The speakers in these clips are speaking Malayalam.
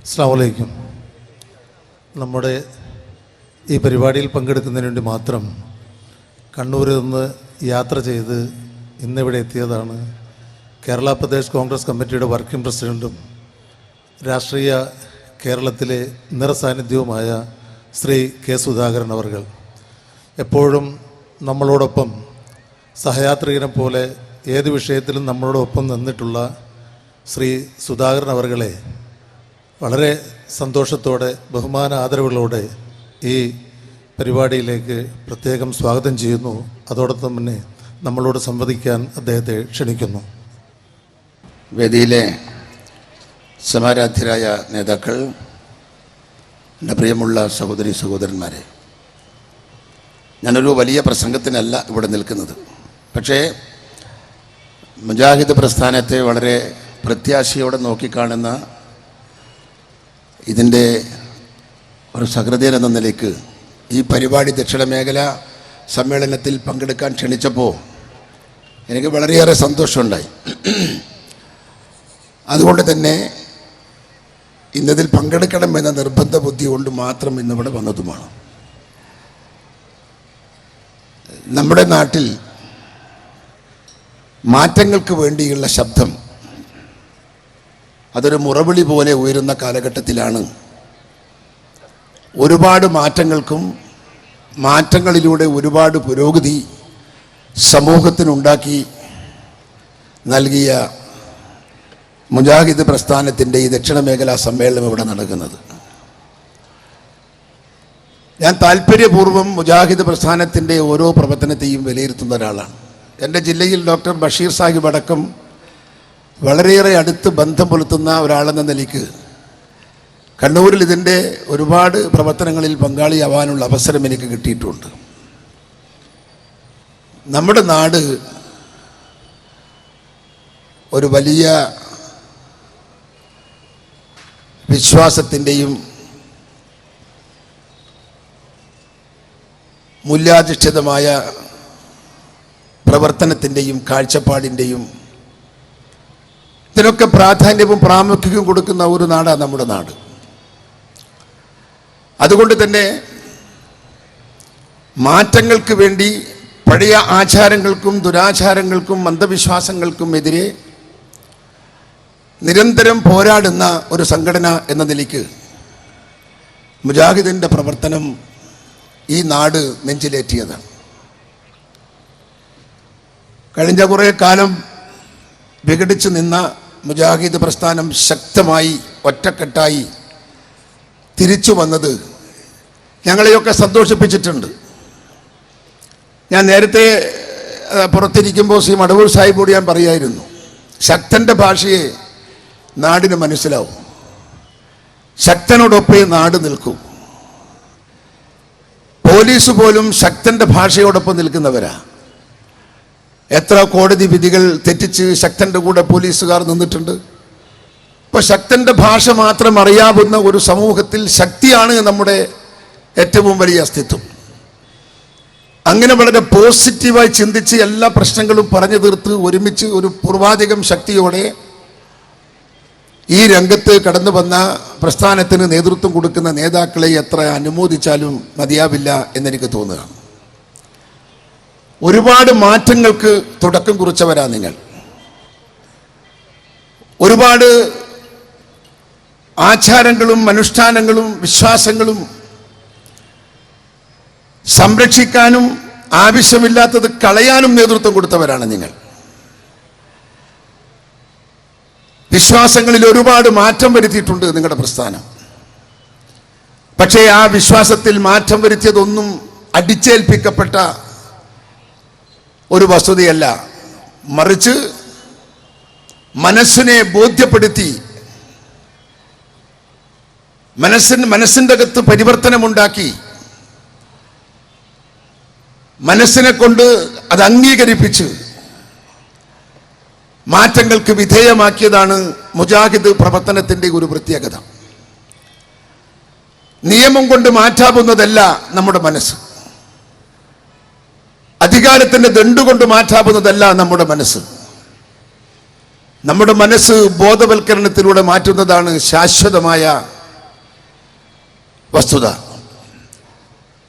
അസ്സാം വലൈക്കും നമ്മുടെ ഈ പരിപാടിയിൽ പങ്കെടുക്കുന്നതിന് വേണ്ടി മാത്രം കണ്ണൂരിൽ നിന്ന് യാത്ര ചെയ്ത് ഇന്നിവിടെ എത്തിയതാണ് കേരള പ്രദേശ് കോൺഗ്രസ് കമ്മിറ്റിയുടെ വർക്കിംഗ് പ്രസിഡന്റും രാഷ്ട്രീയ കേരളത്തിലെ നിറസാന്നിധ്യവുമായ ശ്രീ കെ സുധാകരൻ അവർകൾ എപ്പോഴും നമ്മളോടൊപ്പം സഹയാത്രികനെ പോലെ ഏത് വിഷയത്തിലും നമ്മളോടൊപ്പം നിന്നിട്ടുള്ള ശ്രീ സുധാകരൻ അവർകളെ വളരെ സന്തോഷത്തോടെ ബഹുമാന ആദരവുകളോടെ ഈ പരിപാടിയിലേക്ക് പ്രത്യേകം സ്വാഗതം ചെയ്യുന്നു. അതോടൊപ്പം തന്നെ നമ്മളോട് സംവദിക്കാൻ അദ്ദേഹത്തെ ക്ഷണിക്കുന്നു. വേദിയിലെ സമാരാധ്യരായ നേതാക്കൾ എന്റെ പ്രിയമുള്ള സഹോദരി സഹോദരന്മാരെ ഞാനൊരു വലിയ പ്രസംഗത്തിനല്ല ഇവിടെ നിൽക്കുന്നത്. പക്ഷേ മുജാഹിദ് പ്രസ്ഥാനത്തെ വളരെ പ്രത്യാശയോടെ നോക്കിക്കാണുന്ന ഇതിന്റെ ഒരു സഹൃദയൻ എന്ന നിലയ്ക്ക് ഈ പരിപാടി ദക്ഷിണ മേഖല സമ്മേളനത്തിൽ പങ്കെടുക്കാൻ ക്ഷണിച്ചപ്പോൾ എനിക്ക് വളരെയേറെ സന്തോഷമുണ്ടായി. അതുകൊണ്ട് തന്നെ ഇന്നതിൽ പങ്കെടുക്കണം എന്ന നിർബന്ധ ബുദ്ധി കൊണ്ട് മാത്രം ഇന്നിവിടെ വന്നതുമാണ്. നമ്മുടെ നാട്ടിൽ മാറ്റങ്ങൾക്ക് വേണ്ടിയുള്ള ശബ്ദം അതൊരു മുറവിളി പോലെ ഉയരുന്ന കാലഘട്ടത്തിലാണ്. ഒരുപാട് മാറ്റങ്ങൾക്കും മാറ്റങ്ങളിലൂടെ ഒരുപാട് പുരോഗതി സമൂഹത്തിനുണ്ടാക്കി നൽകിയ മുജാഹിദ് പ്രസ്ഥാനത്തിന്റെ ഈ ദക്ഷിണ മേഖലാ സമ്മേളനം ഇവിടെ നടക്കുന്നത്. ഞാൻ താല്പര്യപൂർവം മുജാഹിദ് പ്രസ്ഥാനത്തിന്റെ ഓരോ പ്രവർത്തനത്തെയും വിലയിരുത്തുന്ന ഒരാളാണ്. എന്റെ ജില്ലയിൽ ഡോക്ടർ ബഷീർ സാഹിബ് അടക്കം വളരെയേറെ അടുത്ത് ബന്ധം പുലർത്തുന്ന ഒരാളെന്ന നിലയ്ക്ക് കണ്ണൂരിൽ ഇതിന്റെ ഒരുപാട് പ്രവർത്തനങ്ങളിൽ പങ്കാളിയാവാനുള്ള അവസരം എനിക്ക് കിട്ടിയിട്ടുണ്ട്. നമ്മുടെ നാട് ഒരു വലിയ വിശ്വാസത്തിന്റെയും മൂല്യാധിഷ്ഠിതമായ പ്രവർത്തനത്തിന്റെയും കാഴ്ചപ്പാടിന്റെയും ഇതിനൊക്കെ പ്രാധാന്യവും പ്രാമുഖ്യവും കൊടുക്കുന്ന ഒരു നാടാണ് നമ്മുടെ നാട്. അതുകൊണ്ട് തന്നെ മാറ്റങ്ങൾക്ക് വേണ്ടി പഴയ ആചാരങ്ങൾക്കും ദുരാചാരങ്ങൾക്കും അന്ധവിശ്വാസങ്ങൾക്കും എതിരെ നിരന്തരം പോരാടുന്ന ഒരു സംഘടന എന്ന നിലയ്ക്ക് മുജാഹിദിന്റെ പ്രവർത്തനം ഈ നാട് നെഞ്ചിലേറ്റിയതാണ്. കഴിഞ്ഞ കുറേ കാലം വിഘടിച്ചു നിന്ന മുജാഹിദ് പ്രസ്ഥാനം ശക്തമായി ഒറ്റക്കെട്ടായി തിരിച്ചു വന്നത് ഞങ്ങളെയൊക്കെ സന്തോഷിപ്പിച്ചിട്ടുണ്ട്. ഞാൻ നേരത്തെ പുറത്തിരിക്കുമ്പോൾ ശ്രീ മടവൂർ സാഹിബോട് ഞാൻ പറയായിരുന്നു ശക്തന്റെ ഭാഷയെ നാടിന് മനസ്സിലാവും. ശക്തനോടൊപ്പേ നാട് നിൽക്കും. പോലീസ് പോലും ശക്തന്റെ ഭാഷയോടൊപ്പം നിൽക്കുന്നവരാ. എത്ര കോടതി വിധികൾ തെറ്റിച്ച് ശക്തന്റെ കൂടെ പോലീസുകാർ നിന്നിട്ടുണ്ട്. ഇപ്പൊ ശക്തന്റെ ഭാഷ മാത്രം അറിയാവുന്ന ഒരു സമൂഹത്തിൽ ശക്തിയാണ് നമ്മുടെ ഏറ്റവും വലിയ അസ്തിത്വം. അങ്ങനെ വളരെ പോസിറ്റീവായി ചിന്തിച്ച് എല്ലാ പ്രശ്നങ്ങളും പറഞ്ഞു തീർത്ത് ഒരുമിച്ച് ഒരു പൂർവാധികം ശക്തിയോടെ ഈ രംഗത്ത് കടന്നു വന്ന പ്രസ്ഥാനത്തിന് നേതൃത്വം കൊടുക്കുന്ന നേതാക്കളെ എത്ര അനുമോദിച്ചാലും മതിയാവില്ല എന്നെനിക്ക് തോന്നുകയാണ്. ഒരുപാട് മാറ്റങ്ങൾക്ക് തുടക്കം കുറിച്ചവരാ നിങ്ങൾ. ഒരുപാട് ആചാരങ്ങളും അനുഷ്ഠാനങ്ങളും വിശ്വാസങ്ങളും സംരക്ഷിക്കാനും ആവശ്യമില്ലാത്തത് കളയാനും നേതൃത്വം കൊടുത്തവരാണ് നിങ്ങൾ. വിശ്വാസങ്ങളിൽ ഒരുപാട് മാറ്റം വരുത്തിയിട്ടുണ്ട് നിങ്ങളുടെ പ്രസ്ഥാനം. പക്ഷേ ആ വിശ്വാസത്തിൽ മാറ്റം വരുത്തിയതൊന്നും അടിച്ചേൽപ്പിക്കപ്പെട്ട ഒരു വസ്തുതയല്ല. മറിച്ച് മനസ്സിനെ ബോധ്യപ്പെടുത്തി മനസ്സിന് മനസ്സിന്റെ അകത്ത് പരിവർത്തനമുണ്ടാക്കി മനസ്സിനെ കൊണ്ട് അത് അംഗീകരിപ്പിച്ച് മാറ്റങ്ങൾക്ക് വിധേയമാക്കിയതാണ് മുജാഹിദ് പ്രവർത്തനത്തിന്റെ ഒരു പ്രത്യേകത. നിയമം കൊണ്ട് മാറ്റാവുന്നതല്ല നമ്മുടെ മനസ്സ്. അധികാരത്തിന്റെ ദണ്ടുകൊണ്ട് മാറ്റാവുന്നതല്ല നമ്മുടെ മനസ്സ്. നമ്മുടെ മനസ്സ് ബോധവൽക്കരണത്തിലൂടെ മാറ്റുന്നതാണ് ശാശ്വതമായ വസ്തുത.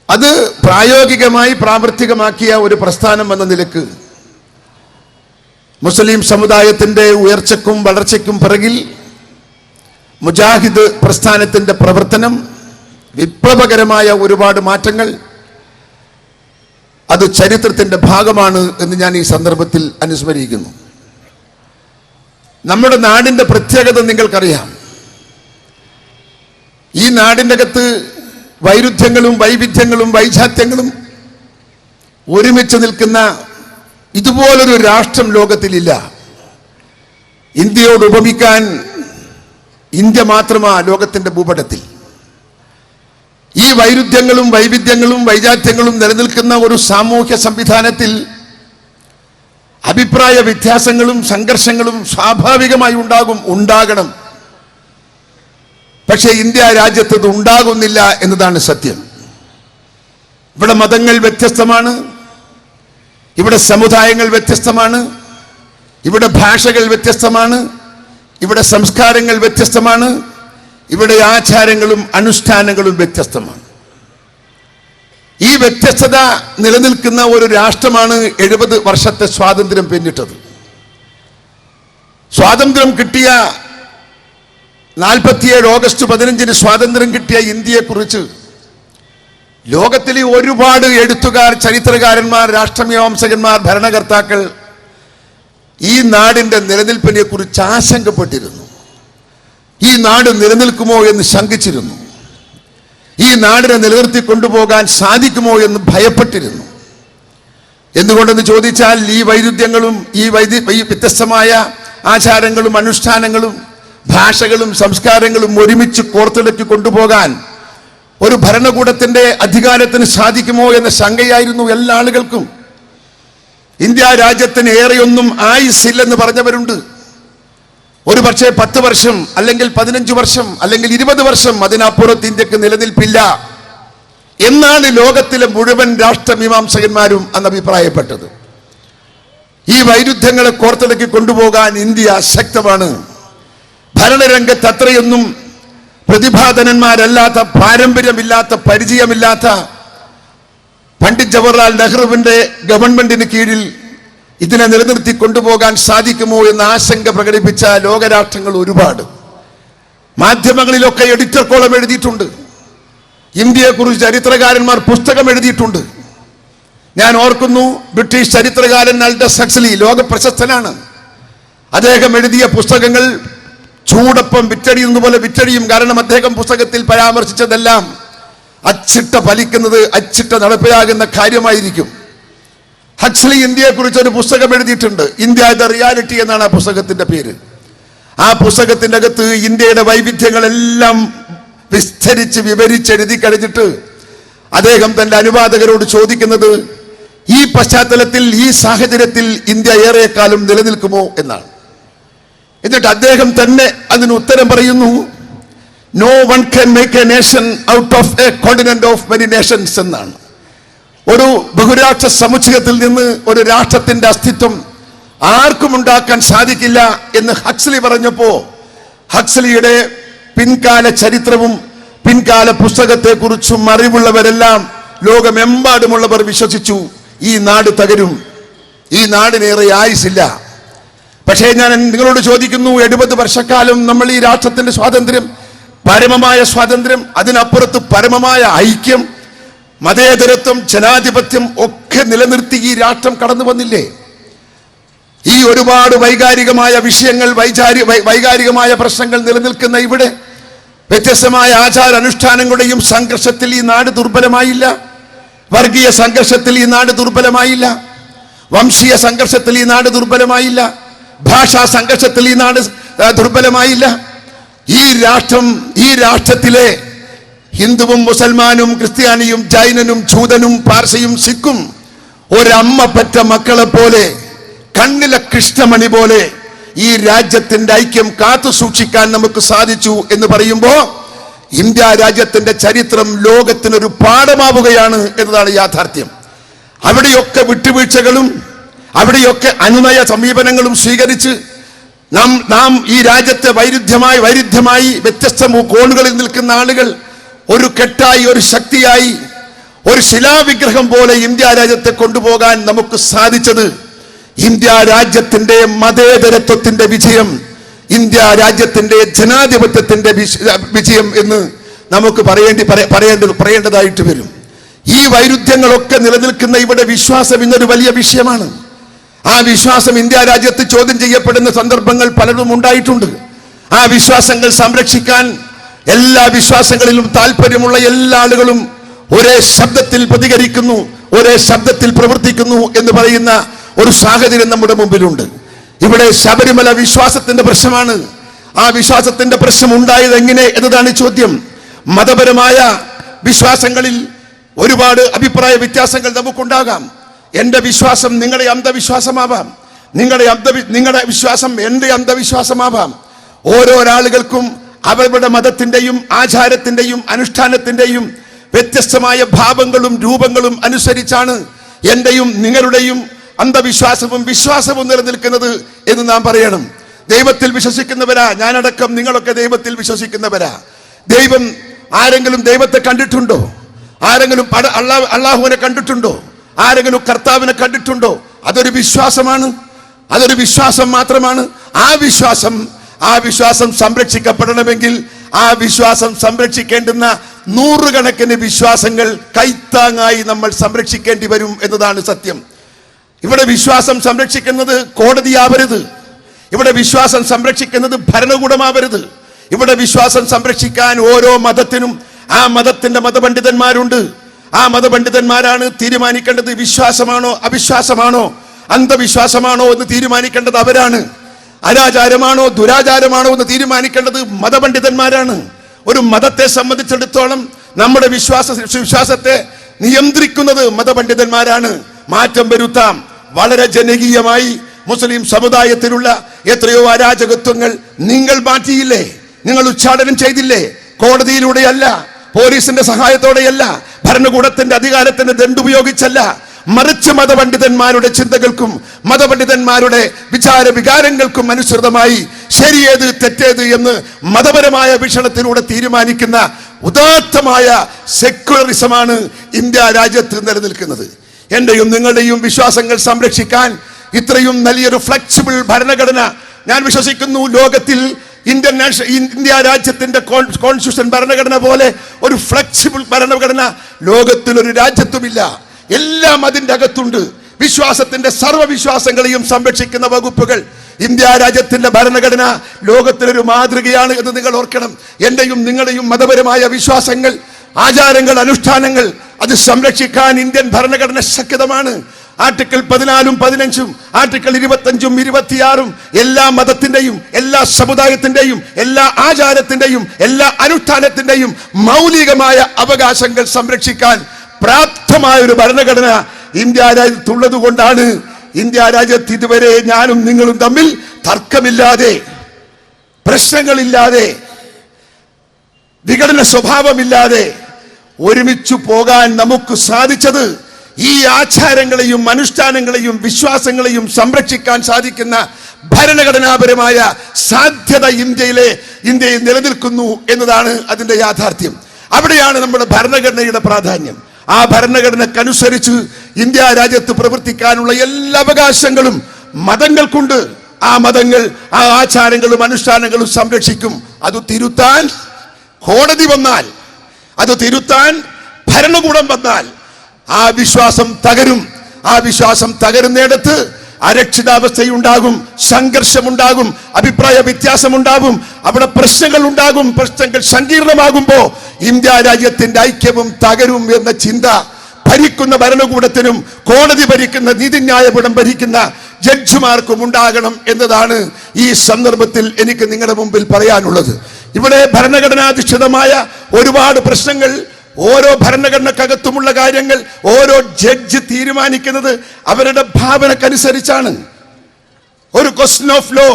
അത് പ്രായോഗികമായി പ്രാവർത്തികമാക്കിയ ഒരു പ്രസ്ഥാനം എന്ന നിലയ്ക്ക് മുസ്ലിം സമുദായത്തിന്റെ ഉയർച്ചയ്ക്കും വളർച്ചയ്ക്കും പിറകിൽ മുജാഹിദ് പ്രസ്ഥാനത്തിന്റെ പ്രവർത്തനം വിപ്ലവകരമായ ഒരുപാട് മാറ്റങ്ങൾ അത് ചരിത്രത്തിന്റെ ഭാഗമാണ് എന്ന് ഞാൻ ഈ സന്ദർഭത്തിൽ അനുസ്മരിക്കുന്നു. നമ്മുടെ നാടിന്റെ പ്രത്യേകത നിങ്ങൾക്കറിയാം. ഈ നാടിന്റെ അകത്ത് വൈരുദ്ധ്യങ്ങളും വൈവിധ്യങ്ങളും വൈജാത്യങ്ങളും ഒരുമിച്ച് നിൽക്കുന്ന ഇതുപോലൊരു രാഷ്ട്രം ലോകത്തിലില്ല. ഇന്ത്യയോട് ഉപമിക്കാൻ ഇന്ത്യ മാത്രമാ ലോകത്തിന്റെ ഭൂപടത്തിൽ. ഈ വൈരുദ്ധ്യങ്ങളും വൈവിധ്യങ്ങളും വൈജാത്യങ്ങളും നിലനിൽക്കുന്ന ഒരു സാമൂഹ്യ സംവിധാനത്തിൽ അഭിപ്രായ വ്യത്യാസങ്ങളും സംഘർഷങ്ങളും സ്വാഭാവികമായി ഉണ്ടാകും ഉണ്ടാകണം. പക്ഷേ ഇന്ത്യ രാജ്യത്ത് ഇത് ഉണ്ടാകുന്നില്ല എന്നതാണ് സത്യം. ഇവിടെ മതങ്ങൾ വ്യത്യസ്തമാണ് ഇവിടെ സമുദായങ്ങൾ വ്യത്യസ്തമാണ് ഇവിടെ ഭാഷകൾ വ്യത്യസ്തമാണ് ഇവിടെ സംസ്കാരങ്ങൾ വ്യത്യസ്തമാണ് ഇവിടെ ആചാരങ്ങളും അനുഷ്ഠാനങ്ങളും വ്യത്യസ്തമാണ്. ഈ വ്യത്യസ്തത നിലനിൽക്കുന്ന ഒരു രാഷ്ട്രമാണ് എഴുപത് വർഷത്തെ സ്വാതന്ത്ര്യം പിന്നിട്ടത്. സ്വാതന്ത്ര്യം കിട്ടിയ നാൽപ്പത്തിയേഴ് ഓഗസ്റ്റ് പതിനഞ്ചിന് സ്വാതന്ത്ര്യം കിട്ടിയ ഇന്ത്യയെക്കുറിച്ച് ലോകത്തിലെ ഒരുപാട് എഴുത്തുകാർ ചരിത്രകാരന്മാർ രാഷ്ട്രമീമാംസകന്മാർ ഭരണകർത്താക്കൾ ഈ നാടിന്റെ നിലനിൽപ്പിനെ കുറിച്ച് ആശങ്കപ്പെട്ടിരുന്നു. ഈ നാട് നിലനിൽക്കുമോ എന്ന് ശങ്കിച്ചിരുന്നു. ഈ നാടിനെ നിലനിർത്തി കൊണ്ടുപോകാൻ സാധിക്കുമോ എന്ന് ഭയപ്പെട്ടിരുന്നു. എന്തുകൊണ്ടെന്ന് ചോദിച്ചാൽ ഈ വൈരുദ്ധ്യങ്ങളും ഈ വൈദ്യ വ്യത്യസ്തമായ ആചാരങ്ങളും അനുഷ്ഠാനങ്ങളും ഭാഷകളും സംസ്കാരങ്ങളും ഒരുമിച്ച് കോർത്തിണക്കി കൊണ്ടുപോകാൻ ഒരു ഭരണകൂടത്തിന്റെ അധികാരത്തിന് സാധിക്കുമോ എന്ന ശങ്കയായിരുന്നു എല്ലാ ആളുകൾക്കും. ഇന്ത്യ രാജ്യത്തിന് ഏറെയൊന്നും ആയുസില്ലെന്ന് പറഞ്ഞവരുണ്ട്. ഒരു പക്ഷേ പത്ത് വർഷം അല്ലെങ്കിൽ പതിനഞ്ച് വർഷം അല്ലെങ്കിൽ ഇരുപത് വർഷം അതിനപ്പുറത്ത് ഇന്ത്യയ്ക്ക് നിലനിൽപ്പില്ല എന്നാണ് ലോകത്തിലെ മുഴുവൻ രാഷ്ട്രമീമാംസകന്മാരും അന്ന് അഭിപ്രായപ്പെട്ടത്. ഈ വൈരുദ്ധ്യങ്ങളെ കോർത്തിടക്കി കൊണ്ടുപോകാൻ ഇന്ത്യ ശക്തമാണ്. ഭരണരംഗത്ത് അത്രയൊന്നും പ്രതിഭാധനന്മാരല്ലാത്ത പാരമ്പര്യമില്ലാത്ത പരിചയമില്ലാത്ത പണ്ഡിറ്റ് ജവഹർലാൽ നെഹ്റുവിന്റെ ഗവൺമെന്റിന് കീഴിൽ ഇതിനെ നിലനിർത്തി കൊണ്ടുപോകാൻ സാധിക്കുമോ എന്ന ആശങ്ക പ്രകടിപ്പിച്ച ലോകരാഷ്ട്രങ്ങൾ ഒരുപാട്. മാധ്യമങ്ങളിലൊക്കെ എഡിറ്റർ കോളം എഴുതിയിട്ടുണ്ട്. ഇന്ത്യയെക്കുറിച്ച് ചരിത്രകാരന്മാർ പുസ്തകം എഴുതിയിട്ടുണ്ട്. ഞാൻ ഓർക്കുന്നു ബ്രിട്ടീഷ് ചരിത്രകാരൻ അൽഡസ് സക്സലി ലോക പ്രശസ്തനാണ് അദ്ദേഹം എഴുതിയ പുസ്തകങ്ങൾ ചൂടപ്പം വിറ്റടിയുന്ന പോലെ വിറ്റഴിയും കാരണം അദ്ദേഹം പുസ്തകത്തിൽ പരാമർശിച്ചതെല്ലാം അച്ചിട്ട ഫലിക്കുന്നത് അച്ചിട്ട നടപ്പിലാകുന്ന കാര്യമായിരിക്കും. ഹക്സ്ലി ഇന്ത്യയെക്കുറിച്ച് ഒരു പുസ്തകം എഴുതിയിട്ടുണ്ട്. ഇന്ത്യ ദ റിയാലിറ്റി എന്നാണ് ആ പുസ്തകത്തിന്റെ പേര്. ആ പുസ്തകത്തിന്റെ അകത്ത് ഇന്ത്യയുടെ വൈവിധ്യങ്ങളെല്ലാം വിസ്തരിച്ച് വിവരിച്ചെഴുതി കഴിഞ്ഞിട്ട് അദ്ദേഹം തന്റെ അനുവാദകരോട് ചോദിക്കുന്നത് ഈ പശ്ചാത്തലത്തിൽ ഈ സാഹചര്യത്തിൽ ഇന്ത്യ ഏറെക്കാലം നിലനിൽക്കുമോ എന്നാണ്. എന്നിട്ട് അദ്ദേഹം തന്നെ അതിന് ഉത്തരം പറയുന്നു no one can make a nation out of a continent of many nations എന്നാണ്. ഒരു ബഹുരാഷ്ട്ര സമുച്ചയത്തിൽ നിന്ന് ഒരു രാഷ്ട്രത്തിന്റെ അസ്തിത്വം ആർക്കും ഉണ്ടാക്കാൻ സാധിക്കില്ല എന്ന് ഹക്സലി പറഞ്ഞപ്പോ ഹക്സലിയുടെ പിൻകാല ചരിത്രവും പിൻകാല പുസ്തകത്തെക്കുറിച്ചും അറിവുള്ളവരെല്ലാം ലോകമെമ്പാടുമുള്ളവർ വിശ്വസിച്ചു ഈ നാട് തകരും ഈ നാടിനേറെ ആയുസില്ല പക്ഷേ ഞാൻ നിങ്ങളോട് ചോദിക്കുന്നു എഴുപത് വർഷക്കാലം നമ്മൾ ഈ രാഷ്ട്രത്തിന്റെ സ്വാതന്ത്ര്യം പരമമായ സ്വാതന്ത്ര്യം അതിനപ്പുറത്ത് പരമമായ ഐക്യം മതേതരത്വം ജനാധിപത്യം ഒക്കെ നിലനിർത്തി ഈ രാഷ്ട്രം കടന്നു വന്നില്ലേ? ഈ ഒരുപാട് വൈകാരികമായ വിഷയങ്ങൾ വൈചാരി വൈകാരികമായ പ്രശ്നങ്ങൾ നിലനിൽക്കുന്ന ഇവിടെ വ്യത്യസ്തമായ ആചാര അനുഷ്ഠാനങ്ങളുടെയും സംഘർഷത്തിൽ ഈ നാട് ദുർബലമായില്ല. വർഗീയ സംഘർഷത്തിൽ ഈ നാട് ദുർബലമായില്ല. വംശീയ സംഘർഷത്തിൽ ഈ നാട് ദുർബലമായില്ല. ഭാഷാ സംഘർഷത്തിൽ ഈ നാട് ദുർബലമായില്ല. ഈ രാഷ്ട്രം ഈ രാഷ്ട്രത്തിലെ ഹിന്ദുവും മുസൽമാനും ക്രിസ്ത്യാനിയും ജൈനനും ജൂതനും പാർസയും സിഖും ഒരമ്മ പറ്റ മക്കളെ പോലെ കണ്ണിലെ കൃഷ്ണമണി പോലെ ഈ രാജ്യത്തിന്റെ ഐക്യം കാത്തു സൂക്ഷിക്കാൻ നമുക്ക് സാധിച്ചു എന്ന് പറയുമ്പോ ഇന്ത്യ രാജ്യത്തിന്റെ ചരിത്രം ലോകത്തിനൊരു പാഠമാവുകയാണ് എന്നതാണ് യാഥാർത്ഥ്യം. അവിടെയൊക്കെ വിട്ടുവീഴ്ചകളും അവിടെയൊക്കെ അനുനയ സമീപനങ്ങളും സ്വീകരിച്ച് നാം നാം ഈ രാജ്യത്തെ വൈരുദ്ധ്യമായി വൈരുദ്ധ്യമായി വ്യത്യസ്ത കോണുകളിൽ നിൽക്കുന്ന ആളുകൾ ഒരു കെട്ടായി ഒരു ശക്തിയായി ഒരു ശിലാവിഗ്രഹം പോലെ ഇന്ത്യ രാജ്യത്തെ കൊണ്ടുപോകാൻ നമുക്ക് സാധിച്ചത് ഇന്ത്യ രാജ്യത്തിന്റെ മതേതരത്വത്തിന്റെ വിജയം ഇന്ത്യ രാജ്യത്തിന്റെ ജനാധിപത്യത്തിന്റെ വിജയം എന്ന് നമുക്ക് പറയേണ്ടി പറ- പറയേണ്ടത് പറയേണ്ടതായിട്ട് വരും. ഈ വൈരുദ്ധ്യങ്ങളൊക്കെ നിലനിൽക്കുന്ന ഇവിടെ വിശ്വാസം ഇന്നൊരു വലിയ വിഷയമാണ്. ആ വിശ്വാസം ഇന്ത്യ രാജ്യത്ത് ചോദ്യം ചെയ്യപ്പെടുന്ന സന്ദർഭങ്ങൾ പലതും ഉണ്ടായിട്ടുണ്ട്. ആ വിശ്വാസങ്ങൾ സംരക്ഷിക്കാൻ എല്ലാ വിശ്വാസങ്ങളിലും താല്പര്യമുള്ള എല്ലാ ആളുകളും ഒരേ ശബ്ദത്തിൽ പ്രതികരിക്കുന്നു ഒരേ ശബ്ദത്തിൽ പ്രവർത്തിക്കുന്നു എന്ന് പറയുന്ന ഒരു സാഹചര്യം നമ്മുടെ മുമ്പിലുണ്ട്. ഇവിടെ ശബരിമല വിശ്വാസത്തിന്റെ പ്രശ്നമാണ്. ആ വിശ്വാസത്തിന്റെ പ്രശ്നം ഉണ്ടായത് എങ്ങനെ എന്നതാണ് ചോദ്യം. മതപരമായ വിശ്വാസങ്ങളിൽ ഒരുപാട് അഭിപ്രായ വ്യത്യാസങ്ങൾ നമുക്കുണ്ടാകാം. എന്റെ വിശ്വാസം നിങ്ങളുടെ അന്ധവിശ്വാസമാവാം. നിങ്ങളുടെ അന്ധ നിങ്ങളുടെ വിശ്വാസം എന്റെ അന്ധവിശ്വാസമാവാം. ഓരോ ആളുകൾക്കും അവരുടെ മതത്തിന്റെയും ആചാരത്തിന്റെയും അനുഷ്ഠാനത്തിന്റെയും വ്യത്യസ്തമായ ഭാവങ്ങളും രൂപങ്ങളും അനുസരിച്ചാണ് എന്റെയും നിങ്ങളുടെയും അന്ധവിശ്വാസവും വിശ്വാസവും നിലനിൽക്കുന്നത് എന്ന് നാം പറയണം. ദൈവത്തിൽ വിശ്വസിക്കുന്നവരാ ഞാനടക്കം നിങ്ങളൊക്കെ ദൈവത്തിൽ വിശ്വസിക്കുന്നവരാ. ദൈവം ആരെങ്കിലും ദൈവത്തെ കണ്ടിട്ടുണ്ടോ? ആരെങ്കിലും പട- അള്ളാഹ് അള്ളാഹുവിനെ കണ്ടിട്ടുണ്ടോ? ആരെങ്കിലും കർത്താവിനെ കണ്ടിട്ടുണ്ടോ? അതൊരു വിശ്വാസമാണ്. അതൊരു വിശ്വാസം മാത്രമാണ്. ആ വിശ്വാസം ആ വിശ്വാസം സംരക്ഷിക്കപ്പെടണമെങ്കിൽ ആ വിശ്വാസം സംരക്ഷിക്കേണ്ടുന്ന നൂറുകണക്കിന് വിശ്വാസങ്ങൾ കൈത്താങ്ങായി നമ്മൾ സംരക്ഷിക്കേണ്ടി വരും എന്നതാണ് സത്യം. ഇവിടെ വിശ്വാസം സംരക്ഷിക്കുന്നത് കോടതിയാവരുത്. ഇവിടെ വിശ്വാസം സംരക്ഷിക്കുന്നത് ഭരണകൂടമാവരുത്. ഇവിടെ വിശ്വാസം സംരക്ഷിക്കാൻ ഓരോ മതത്തിനും ആ മതത്തിന്റെ മതപണ്ഡിതന്മാരുണ്ട്. ആ മതപണ്ഡിതന്മാരാണ് തീരുമാനിക്കേണ്ടത് വിശ്വാസമാണോ അവിശ്വാസമാണോ? അന്ധവിശ്വാസമാണോ എന്ന് തീരുമാനിക്കേണ്ടത് അവരാണ്. അനാചാരമാണോ ദുരാചാരമാണോ എന്ന് തീരുമാനിക്കേണ്ടത് മതപണ്ഡിതന്മാരാണ്. ഒരു മതത്തെ സംബന്ധിച്ചിടത്തോളം നമ്മുടെ വിശ്വാസ വിശ്വാസത്തെ നിയന്ത്രിക്കുന്നത് മതപണ്ഡിതന്മാരാണ്. മാറ്റം വരുത്താം. വളരെ ജനകീയമായി മുസ്ലിം സമുദായത്തിലുള്ള എത്രയോ അരാജകത്വങ്ങൾ നിങ്ങൾ മാറ്റിയില്ലേ? നിങ്ങൾ ഉച്ചാടനം ചെയ്തില്ലേ? കോടതിയിലൂടെയല്ല പോലീസിന്റെ സഹായത്തോടെയല്ല ഭരണകൂടത്തിന്റെ അധികാരത്തിന്റെ ദണ്ടുപയോഗിച്ചല്ല മറിച്ച് മതപണ്ഡിതന്മാരുടെ ചിന്തകൾക്കും മതപണ്ഡിതന്മാരുടെ വിചാര വികാരങ്ങൾക്കും അനുസൃതമായി ശരിയേത് തെറ്റേത് എന്ന് മതപരമായ വീക്ഷണത്തിലൂടെ തീരുമാനിക്കുന്ന ഉദാത്തമായ സെക്യുലറിസമാണ് ഇന്ത്യ രാജ്യത്ത് നിലനിൽക്കുന്നത്. എന്റെയും നിങ്ങളുടെയും വിശ്വാസങ്ങൾ സംരക്ഷിക്കാൻ ഇത്രയും നല്ലൊരു ഫ്ലെക്സിബിൾ ഭരണഘടന ഞാൻ വിശ്വസിക്കുന്നു. ലോകത്തിൽ ഇന്ത്യൻ ഇന്ത്യ രാജ്യത്തിന്റെ കോൺസ്റ്റിറ്റ്യൂഷൻ ഭരണഘടന പോലെ ഒരു ഫ്ലെക്സിബിൾ ഭരണഘടന ലോകത്തിൽ ഒരു രാജ്യത്തുമില്ല. എല്ലാം അതിന്റെ അകത്തുണ്ട്. വിശ്വാസത്തിന്റെ സർവവിശ്വാസങ്ങളെയും സംരക്ഷിക്കുന്ന വകുപ്പുകൾ. ഇന്ത്യ രാജ്യത്തിന്റെ ഭരണഘടന ലോകത്തിലൊരു മാതൃകയാണ് എന്ന് നിങ്ങൾ ഓർക്കണം. എന്റെയും നിങ്ങളുടെയും മതപരമായ വിശ്വാസങ്ങൾ ആചാരങ്ങൾ അനുഷ്ഠാനങ്ങൾ അത് സംരക്ഷിക്കാൻ ഇന്ത്യൻ ഭരണഘടന ശക്തമാണ്. ആർട്ടിക്കിൾ പതിനാലും പതിനഞ്ചും ആർട്ടിക്കിൾ ഇരുപത്തഞ്ചും ഇരുപത്തിയാറും എല്ലാ മതത്തിന്റെയും എല്ലാ സമുദായത്തിന്റെയും എല്ലാ ആചാരത്തിന്റെയും എല്ലാ അനുഷ്ഠാനത്തിന്റെയും മൗലികമായ അവകാശങ്ങൾ സംരക്ഷിക്കാൻ പ്രാപ്തമായ ഒരു ഭരണഘടന ഇന്ത്യ രാജ്യത്തുള്ളത് കൊണ്ടാണ് ഇന്ത്യ രാജ്യത്ത് ഇതുവരെ ഞാനും നിങ്ങളും തമ്മിൽ തർക്കമില്ലാതെ പ്രശ്നങ്ങളില്ലാതെ വിഘടന സ്വഭാവമില്ലാതെ ഒരുമിച്ചു പോകാൻ നമുക്ക് സാധിച്ചത് ഈ ആചാരങ്ങളെയും അനുഷ്ഠാനങ്ങളെയും വിശ്വാസങ്ങളെയും സംരക്ഷിക്കാൻ സാധിക്കുന്ന ഭരണഘടനാപരമായ സാധ്യത ഇന്ത്യയിലെ ഇന്ത്യയിൽ നിലനിൽക്കുന്നു എന്നതാണ് അതിന്റെ യാഥാർത്ഥ്യം. അവിടെയാണ് നമ്മുടെ ഭരണഘടനയുടെ പ്രാധാന്യം. ആ ഭരണഘടനക്കനുസരിച്ച് ഇന്ത്യ രാജ്യത്ത് പ്രവർത്തിക്കാനുള്ള എല്ലാ അവകാശങ്ങളും മതങ്ങൾക്കുണ്ട്. ആ മതങ്ങൾ ആ ആചാരങ്ങളും അനുഷ്ഠാനങ്ങളും സംരക്ഷിക്കും. അത് തിരുത്താൻ കോടതി വന്നാൽ അത് തിരുത്താൻ ഭരണകൂടം വന്നാൽ ആ വിശ്വാസം തകരും. ആ വിശ്വാസം തകരുന്നിടത്ത് അരക്ഷിതാവസ്ഥയുണ്ടാകും സംഘർഷമുണ്ടാകും അഭിപ്രായ വ്യത്യാസമുണ്ടാകും അവിടെ പ്രശ്നങ്ങൾ ഉണ്ടാകും പ്രശ്നങ്ങൾ സങ്കീർണമാകുമ്പോ ഇന്ത്യ രാജ്യത്തിന്റെ ഐക്യവും തകരും എന്ന ചിന്ത ഭരിക്കുന്ന ഭരണകൂടത്തിനും കോടതി ഭരിക്കുന്ന നീതിന്യായപീഠം ഭരിക്കുന്ന ജഡ്ജിമാർക്കും ഉണ്ടാകണം എന്നതാണ് ഈ സന്ദർഭത്തിൽ എനിക്ക് നിങ്ങളുടെ മുമ്പിൽ പറയാനുള്ളത്. ഇവിടെ ഭരണഘടനാധിഷ്ഠിതമായ ഒരുപാട് പ്രശ്നങ്ങൾ ഓരോ ഭരണഘടനക്കകത്തുമുള്ള കാര്യങ്ങൾ ഓരോ ജഡ്ജ് തീരുമാനിക്കുന്നത് അവരുടെ ഭാവനക്കനുസരിച്ചാണ്. ഒരു ക്വസ്റ്റ്യൻ ഓഫ് ലോ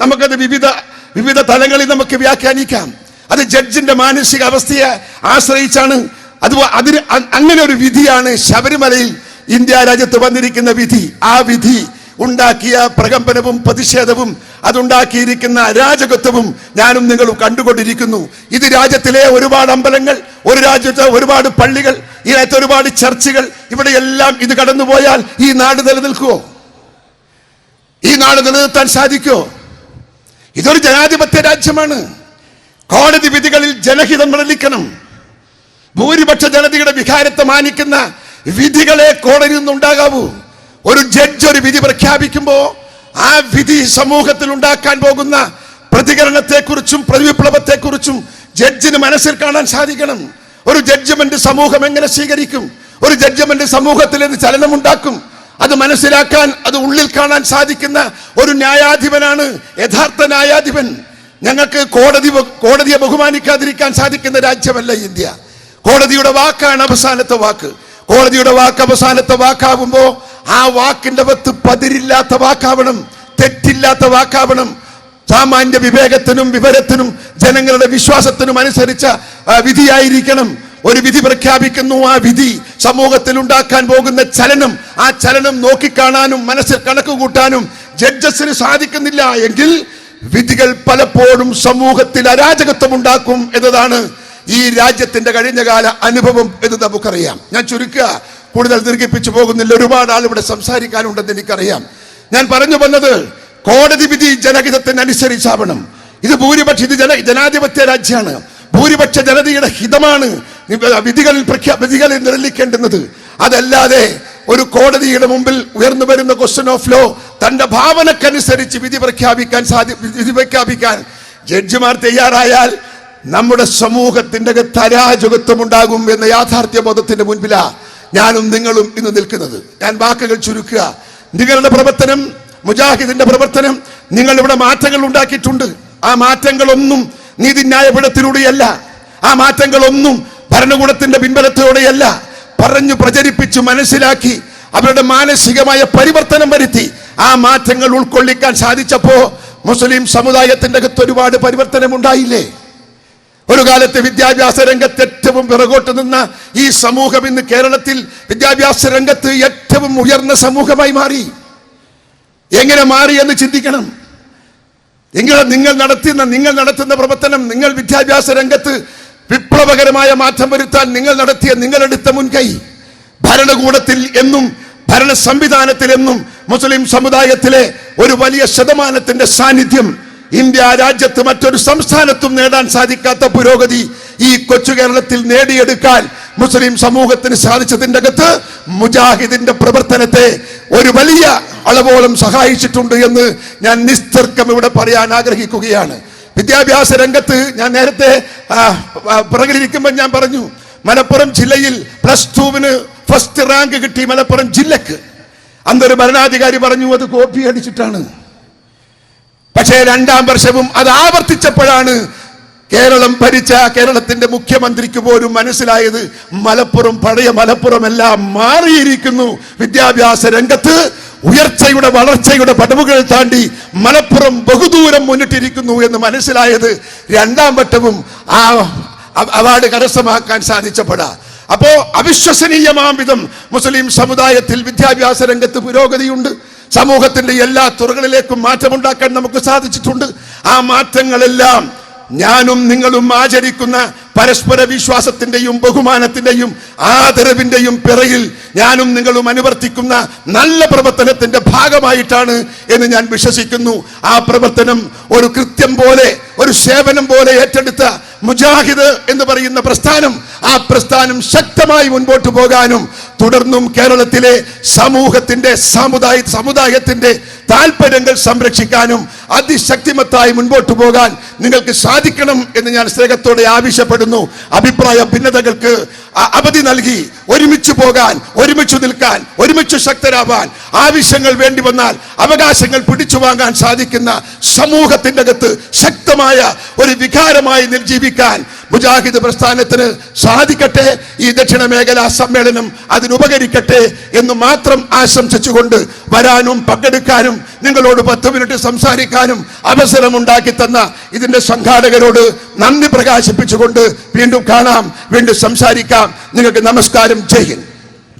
നമുക്കത് വിവിധ വിവിധ തലങ്ങളിൽ നമുക്ക് വ്യാഖ്യാനിക്കാം. അത് ജഡ്ജിന്റെ മാനസിക അവസ്ഥയെ ആശ്രയിച്ചാണ്. അത് അതിന് അങ്ങനെ ഒരു വിധിയാണ് ശബരിമലയിൽ ഇന്ത്യ രാജ്യത്ത് വന്നിരിക്കുന്ന വിധി. ആ വിധി ഉണ്ടാക്കിയ പ്രകമ്പനവും പ്രതിഷേധവും അതുണ്ടാക്കിയിരിക്കുന്ന അരാജകത്വവും ഞാനും നിങ്ങളും കണ്ടുകൊണ്ടിരിക്കുന്നു. ഇത് രാജ്യത്തിലെ ഒരുപാട് അമ്പലങ്ങൾ ഒരു രാജ്യത്തെ ഒരുപാട് പള്ളികൾ ഇതിനകത്ത് ഒരുപാട് ചർച്ചുകൾ ഇവിടെയെല്ലാം ഇത് കടന്നുപോയാൽ ഈ നാട് നിലനിൽക്കുമോ ഈ നാട് നിലനിർത്താൻ സാധിക്കുമോ ഇതൊരു ജനാധിപത്യ രാജ്യമാണ്. കോടതി വിധികളിൽ ജനഹിതം നിലനിൽക്കണം ഭൂരിപക്ഷ ജനതയുടെ വികാരത്തെ മാനിക്കുന്ന വിധികളെ കോടതി നിന്നുണ്ടാകാവൂ. ഒരു ജഡ്ജ് ഒരു വിധി പ്രഖ്യാപിക്കുമ്പോൾ ആ വിധി സമൂഹത്തിൽ ഉണ്ടാക്കാൻ പോകുന്ന പ്രതികരണത്തെക്കുറിച്ചും പ്രതിവിപ്ലവത്തെക്കുറിച്ചും ജഡ്ജിന് മനസ്സിൽ കാണാൻ സാധിക്കണം. ഒരു ജഡ്ജ്മെന്റ് സമൂഹം എങ്ങനെ സ്വീകരിക്കും? ഒരു ജഡ്ജ്മെന്റ് സമൂഹത്തിൽ എന്ത് ചലനമുണ്ടാക്കും? അത് മനസ്സിലാക്കാൻ അത് ഉള്ളിൽ കാണാൻ സാധിക്കുന്ന ഒരു ന്യായാധിപനാണ് യഥാർത്ഥ ന്യായാധിപൻ. ഞങ്ങൾക്ക് കോടതി കോടതിയെ ബഹുമാനിക്കാതിരിക്കാൻ സാധിക്കുന്ന രാജ്യമല്ല ഇന്ത്യ. കോടതിയുടെ വാക്കാണ് അവസാനത്തെ വാക്ക്. കോടതിയുടെ വാക്ക് അവസാനത്തെ വാക്കാവുമ്പോ ആ വാക്കിന്റെ പത്ത് പതിരില്ലാത്ത വാക്കാവണം തെറ്റില്ലാത്ത വാക്കാവണം. സാമാന്യ വിവേകത്തിനും വിവരത്തിനും ജനങ്ങളുടെ വിശ്വാസത്തിനും അനുസരിച്ച വിധിയായിരിക്കണം. ഒരു വിധി പ്രഖ്യാപിക്കുന്നു ആ വിധി സമൂഹത്തിൽ ഉണ്ടാക്കാൻ പോകുന്ന ചലനം ആ ചലനം നോക്കിക്കാണാനും മനസ്സിൽ കണക്ക് കൂട്ടാനും ജഡ്ജസിന് സാധിക്കുന്നില്ല എങ്കിൽ വിധികൾ പലപ്പോഴും സമൂഹത്തിൽ അരാജകത്വം ഉണ്ടാക്കും എന്നതാണ് ഈ രാജ്യത്തിന്റെ കഴിഞ്ഞകാല അനുഭവം എന്ന് നമുക്കറിയാം. ഞാൻ ചുരുക്കുക കൂടുതൽ ദീർഘിപ്പിച്ചു പോകുന്നില്ല. ഒരുപാട് ആൾ ഇവിടെ സംസാരിക്കാനുണ്ടെന്ന് എനിക്കറിയാം. ഞാൻ പറഞ്ഞു വന്നത് കോടതി വിധി ജനഹിതത്തിന് അനുസരിച്ചാവണം ഇത് ഭൂരിപക്ഷ ഇത് ജന ജനാധിപത്യ രാജ്യമാണ്. ഭൂരിപക്ഷ ജനതയുടെ ഹിതമാണ് വിധികളിൽ പ്രഖ്യാ വിധികളിൽ നിരലിക്കേണ്ടുന്നത്. അതല്ലാതെ ഒരു കോടതിയുടെ മുമ്പിൽ ഉയർന്നു വരുന്ന ക്വസ്റ്റ്യൻ ഓഫ് ലോ തന്റെ ഭാവനക്കനുസരിച്ച് വിധി പ്രഖ്യാപിക്കാൻ സാധി വിധി പ്രഖ്യാപിക്കാൻ ജഡ്ജിമാർ തയ്യാറായാൽ നമ്മുടെ സമൂഹത്തിന്റെ അരാജകത്വം ഉണ്ടാകും എന്ന യാഥാർത്ഥ്യ ബോധത്തിന്റെ മുൻപിലാ ഞാനും നിങ്ങളും ഇന്ന് നിൽക്കുന്നത്. ഞാൻ വാക്കുകൾ ചുരുക്കുക. നിങ്ങളുടെ പ്രവർത്തനം മുജാഹിദിന്റെ പ്രവർത്തനം നിങ്ങൾ ഇവിടെ മാറ്റങ്ങൾ ഉണ്ടാക്കിയിട്ടുണ്ട്. ആ മാറ്റങ്ങളൊന്നും നീതിന്യായപീഠത്തിലൂടെയല്ല ആ മാറ്റങ്ങളൊന്നും ഭരണകൂടത്തിന്റെ പിൻബലത്തോടെയല്ല. പറഞ്ഞു പ്രചരിപ്പിച്ചു മനസ്സിലാക്കി അവരുടെ മാനസികമായ പരിവർത്തനം വരുത്തി. ആ മാറ്റങ്ങൾ ഉൾക്കൊള്ളിക്കാൻ സാധിച്ചപ്പോ മുസ്ലിം സമുദായത്തിന്റെ അകത്ത് ഒരുപാട് പരിവർത്തനം ഉണ്ടായില്ലേ ഒരു കാലത്ത് വിദ്യാഭ്യാസ രംഗത്ത് ഏറ്റവും പിറകോട്ട് നിന്ന ഈ സമൂഹം ഇന്ന് കേരളത്തിൽ വിദ്യാഭ്യാസ രംഗത്ത് ഏറ്റവും ഉയർന്ന സമൂഹമായി മാറി. എങ്ങനെ മാറി എന്ന് ചിന്തിക്കണം. നിങ്ങൾ നിങ്ങൾ നടത്തുന്ന നിങ്ങൾ നടത്തുന്ന പ്രവർത്തനം നിങ്ങൾ വിദ്യാഭ്യാസ രംഗത്ത് വിപ്ലവകരമായ മാറ്റം വരുത്താൻ നിങ്ങൾ നടത്തിയ നിങ്ങളെടുത്ത മുൻകൈ. ഭരണകൂടത്തിൽ എന്നും ഭരണ സംവിധാനത്തിൽ എന്നും മുസ്ലിം സമുദായത്തിലെ ഒരു വലിയ ശതമാനത്തിന്റെ സാന്നിധ്യം ഇന്ത്യ രാജ്യത്ത് മറ്റൊരു സംസ്ഥാനത്തും നേടാൻ സാധിക്കാത്ത പുരോഗതി ഈ കൊച്ചു കേരളത്തിൽ നേടിയെടുക്കാൻ മുസ്ലിം സമൂഹത്തിന് സാധിച്ചതിന്റെ അകത്ത് മുജാഹിദിന്റെ പ്രവർത്തനത്തെ ഒരു വലിയ അളവോളം സഹായിച്ചിട്ടുണ്ട് എന്ന് ഞാൻ നിസ്തർക്കം ഇവിടെ പറയാൻ ആഗ്രഹിക്കുകയാണ്. വിദ്യാഭ്യാസ രംഗത്ത് ഞാൻ നേരത്തെ പിറകിലിരിക്കുമ്പോൾ ഞാൻ പറഞ്ഞു മലപ്പുറം ജില്ലയിൽ പ്ലസ് ടുവിന് ഫസ്റ്റ് റാങ്ക് കിട്ടി മലപ്പുറം ജില്ലക്ക്. അന്നൊരു ഭരണാധികാരി പറഞ്ഞു അത് കോപ്പി അടിച്ചിട്ടാണ്. പക്ഷേ രണ്ടാം വർഷവും അത് ആവർത്തിച്ചപ്പോഴാണ് കേരളം ഭരിച്ച കേരളത്തിന്റെ മുഖ്യമന്ത്രിക്ക് പോലും മനസ്സിലായത് മലപ്പുറം പഴയ മലപ്പുറം എല്ലാം മാറിയിരിക്കുന്നു. വിദ്യാഭ്യാസ രംഗത്ത് ഉയർച്ചയുടെ വളർച്ചയുടെ പടവുകൾ താണ്ടി മലപ്പുറം ബഹുദൂരം മുന്നിട്ടിരിക്കുന്നു എന്ന് മനസ്സിലായത് രണ്ടാം വട്ടവും ആ അവാർഡ് കരസ്ഥമാക്കാൻ സാധിച്ചപ്പെടാ അപ്പോ അവിശ്വസനീയമാം വിധം മുസ്ലിം സമുദായത്തിൽ വിദ്യാഭ്യാസ രംഗത്ത് പുരോഗതിയുണ്ട്. സമൂഹത്തിന്റെ എല്ലാ തുറകളിലേക്കും മാറ്റമുണ്ടാക്കാൻ നമുക്ക് സാധിച്ചിട്ടുണ്ട്. ആ മാറ്റങ്ങളെല്ലാം ഞാനും നിങ്ങളും ആചരിക്കുന്ന പരസ്പര വിശ്വാസത്തിന്റെയും ബഹുമാനത്തിന്റെയും ആദരവിന്റെയും പിറയിൽ ഞാനും നിങ്ങളും അനുവർത്തിക്കുന്ന നല്ല പ്രവർത്തനത്തിന്റെ ഭാഗമായിട്ടാണ് എന്ന് ഞാൻ വിശ്വസിക്കുന്നു. ആ പ്രവർത്തനം ഒരു കൃത്യം പോലെ ഒരു സേവനം പോലെ ഏറ്റെടുത്ത മുജാഹിദ് എന്ന് പറയുന്ന പ്രസ്ഥാനം ആ പ്രസ്ഥാനം ശക്തമായി മുൻപോട്ട് പോകാനും തുടർന്നും കേരളത്തിലെ സമൂഹത്തിന്റെ സമുദായ സമുദായത്തിന്റെ താല്പര്യങ്ങൾ സംരക്ഷിക്കാനും അതിശക്തിമത്തായി മുൻപോട്ട് പോകാൻ നിങ്ങൾക്ക് സാധിക്കണം എന്ന് ഞാൻ സ്നേഹത്തോടെ ആവശ്യപ്പെടുന്നു. അഭിപ്രായ ഭിന്നതകൾക്ക് അവധി നൽകി. ഒരുമിച്ച് പോകാൻ ഒരുമിച്ച് നിൽക്കാൻ ഒരുമിച്ച് ശക്തരാവാൻ ആവശ്യങ്ങൾ വേണ്ടി വന്നാൽ അവകാശങ്ങൾ പിടിച്ചു വാങ്ങാൻ സാധിക്കുന്ന സമൂഹത്തിന്റെ അകത്ത് ശക്തമായ ഒരു വികാരമായി നിർജീവിക്കാൻ മുജാഹിദ് പ്രസ്ഥാനത്തിന് സാധിക്കട്ടെ ഈ ദക്ഷിണ മേഖലാ സമ്മേളനം അതിനുപകരിക്കട്ടെ എന്ന് മാത്രം ആശംസിച്ചുകൊണ്ട് വരാനും പങ്കെടുക്കാനും നിങ്ങളോട് പത്ത് മിനിറ്റ് സംസാരിക്കാനും അവസരമുണ്ടാക്കി തന്ന ഇതിന്റെ സംഘാടകരോട് നന്ദി പ്രകാശിപ്പിച്ചുകൊണ്ട് വീണ്ടും കാണാം വീണ്ടും സംസാരിക്കാം. നിങ്ങൾക്ക് നമസ്കാരം. ചെയ്യും